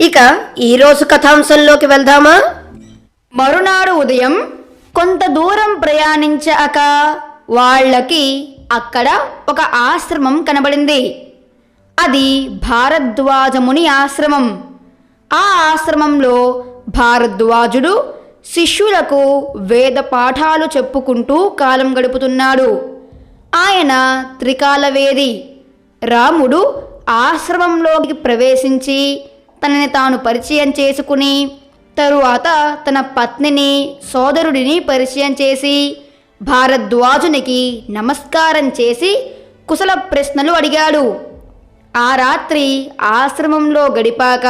ఇక ఈరోజు కథాంశంలోకి వెళ్దామా? మరునాడు ఉదయం కొంత దూరం ప్రయాణించాక వాళ్ళకి అక్కడ ఒక ఆశ్రమం కనబడింది. అది భారద్వాజముని ఆశ్రమం. ఆ ఆశ్రమంలో భారద్వాజుడు శిష్యులకు వేద పాఠాలు చెప్పుకుంటూ కాలం గడుపుతున్నాడు. ఆయన త్రికాలవేది. రాముడు ఆశ్రమంలోకి ప్రవేశించి తనని తాను పరిచయం చేసుకుని తరువాత తన పత్నిని సోదరుడిని పరిచయం చేసి భారద్వాజునికి నమస్కారం చేసి కుశల ప్రశ్నలు అడిగాడు. ఆ రాత్రి ఆశ్రమంలో గడిపాక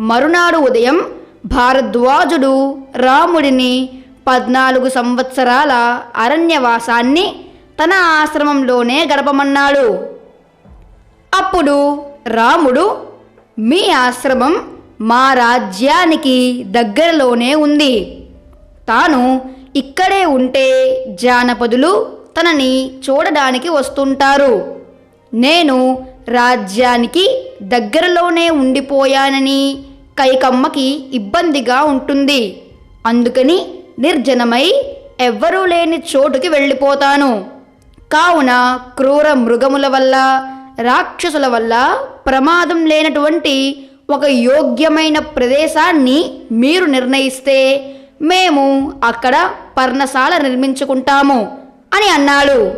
మరునాడు ఉదయం భారద్వాజుడు రాముడిని పద్నాలుగు సంవత్సరాల అరణ్యవాసాన్ని తన ఆశ్రమంలోనే గడపమన్నాడు. అప్పుడు రాముడు మీ ఆశ్రమం మా రాజ్యానికి దగ్గరలోనే ఉంది. తాను ఇక్కడే ఉంటే జానపదులు తనని చూడడానికి వస్తుంటారు. నేను రాజ్యానికి దగ్గరలోనే ఉండిపోయానని కైకమ్మకి ఇబ్బందిగా ఉంటుంది. అందుకని నిర్జనమై ఎవ్వరూ లేని చోటుకి వెళ్ళిపోతాను. కావున క్రూర మృగముల వల్ల రాక్షసుల వల్ల ప్రమాదం లేనటువంటి ఒక యోగ్యమైన ప్రదేశాన్ని మీరు నిర్ణయిస్తే మేము అక్కడ పర్ణశాల నిర్మించుకుంటాము అని అన్నాడు.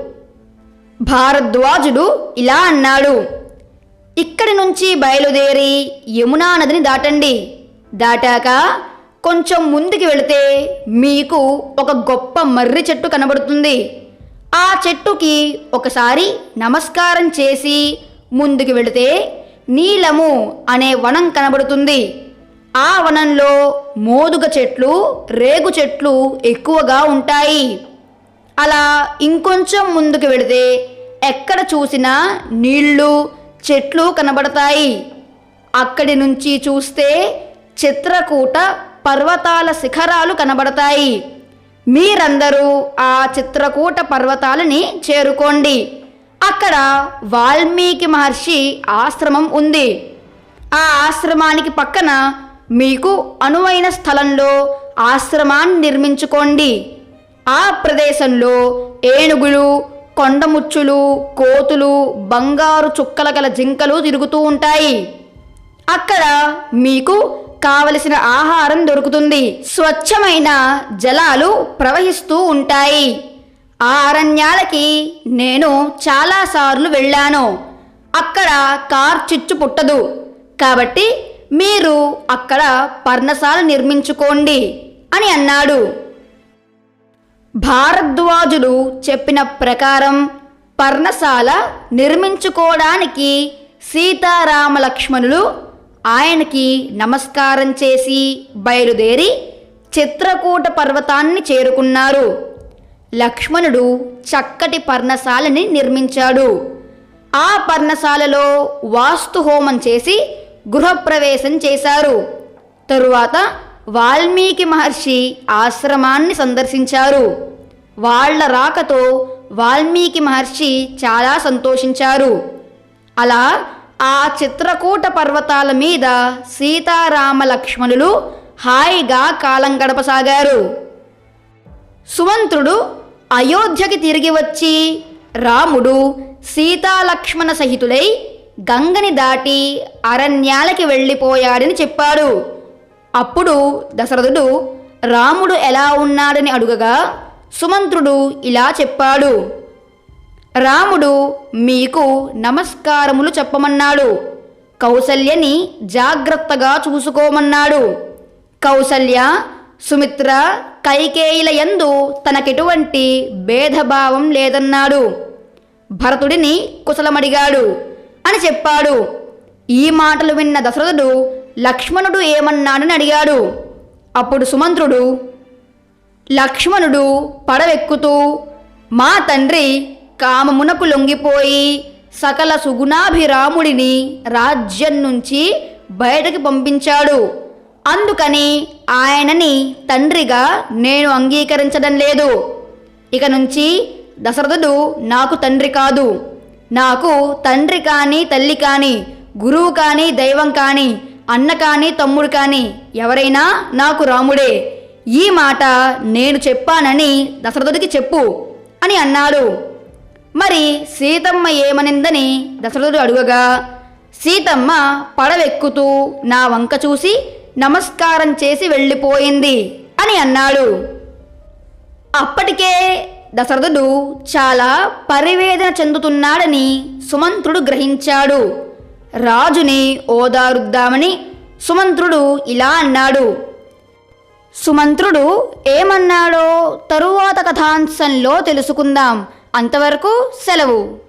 భారద్వాజుడు ఇలా అన్నాడు. ఇక్కడి నుంచి బయలుదేరి యమునా నదిని దాటండి. దాటాక కొంచెం ముందుకు వెళితే మీకు ఒక గొప్ప మర్రి చెట్టు కనబడుతుంది. ఆ చెట్టుకి ఒకసారి నమస్కారం చేసి ముందుకు వెళితే నీలము అనే వనం కనబడుతుంది. ఆ వనంలో మోదుగ చెట్లు రేగు చెట్లు ఎక్కువగా ఉంటాయి. అలా ఇంకొంచెం ముందుకు వెళితే ఎక్కడ చూసినా నీళ్ళు చెట్లు కనబడతాయి. అక్కడి నుంచి చూస్తే చిత్రకూట పర్వతాల శిఖరాలు కనబడతాయి. మీరందరూ ఆ చిత్రకూట పర్వతాలని చేరుకోండి. అక్కడ వాల్మీకి మహర్షి ఆశ్రమం ఉంది. ఆ ఆశ్రమానికి పక్కన మీకు అనువైన స్థలంలో ఆశ్రమాన్ని నిర్మించుకోండి. ఆ ప్రదేశంలో ఏనుగులు కొండముచ్చులు కోతులు బంగారు చుక్కల గల జింకలు తిరుగుతూ ఉంటాయి. అక్కడ మీకు కావలసిన ఆహారం దొరుకుతుంది. స్వచ్ఛమైన జలాలు ప్రవహిస్తూ ఉంటాయి. ఆ అరణ్యాలకి నేను చాలాసార్లు వెళ్ళాను. అక్కడ కార్ చిచ్చు పుట్టదు. కాబట్టి మీరు అక్కడ పర్ణశాల నిర్మించుకోండి అని అన్నాడు. భారద్వాజుడు చెప్పిన ప్రకారం పర్ణశాల నిర్మించుకోవడానికి సీతారామ లక్ష్మణులు ఆయనకి నమస్కారం చేసి బయలుదేరి చిత్రకూట పర్వతాన్ని చేరుకున్నారు. లక్ష్మణుడు చక్కటి పర్ణశాలని నిర్మించాడు. ఆ పర్ణశాలలో వాస్తు హోమం చేసి గృహప్రవేశం చేశారు. తరువాత వాల్మీకి మహర్షి ఆశ్రమాన్ని సందర్శించారు. వాళ్ళ రాకతో వాల్మీకి మహర్షి చాలా సంతోషించారు. అలా ఆ చిత్రకూట పర్వతాల మీద సీతారామ లక్ష్మణులు హాయిగా కాలం గడపసాగారు. సుమంత్రుడు అయోధ్యకి తిరిగి వచ్చి రాముడు సీతాలక్ష్మణ సహితులై గంగని దాటి అరణ్యాలకి వెళ్ళిపోయాడని చెప్పాడు. అప్పుడు దశరథుడు రాముడు ఎలా ఉన్నాడని అడుగగా సుమంత్రుడు ఇలా చెప్పాడు. రాముడు మీకు నమస్కారములు చెప్పమన్నాడు. కౌసల్యని జాగ్రత్తగా చూసుకోమన్నాడు. కౌసల్య సుమిత్ర కైకేయిల యందు తనకెటువంటి భేదభావం లేదన్నాడు. భరతుడిని కుశలమడిగాడు అని చెప్పాడు. ఈ మాటలు విన్న దశరథుడు లక్ష్మణుడు ఏమన్నాడని అడిగాడు. అప్పుడు సుమంత్రుడు లక్ష్మణుడు పడవెక్కుతూ మా తండ్రి కామమునకు లొంగిపోయి సకల సుగుణాభిరాముడిని రాజ్యం నుంచి బయటకు పంపించాడు. అందుకని ఆయనని తండ్రిగా నేను అంగీకరించడం లేదు. ఇక నుంచి దశరథుడు నాకు తండ్రి కాదు. నాకు తండ్రి కానీ తల్లి కానీ గురువు కానీ దైవం కానీ అన్న కానీ తమ్ముడు కానీ ఎవరైనా నాకు రాముడే. ఈ మాట నేను చెప్పానని దశరథుడికి చెప్పు అని అన్నాడు. మరి సీతమ్మ ఏమనిందని దశరథుడు అడుగగా సీతమ్మ పడవెక్కుతూ నా వంక చూసి నమస్కారం చేసి వెళ్ళిపోయింది అని అన్నాడు. అప్పటికే దశరథుడు చాలా పరివేదన చెందుతున్నాడని సుమంత్రుడు గ్రహించాడు. రాజుని ఓదారుద్దామని సుమంత్రుడు ఇలా అన్నాడు. సుమంత్రుడు ఏమన్నాడో తరువాత కథాంశంలో తెలుసుకుందాం. అంతవరకు సెలవు.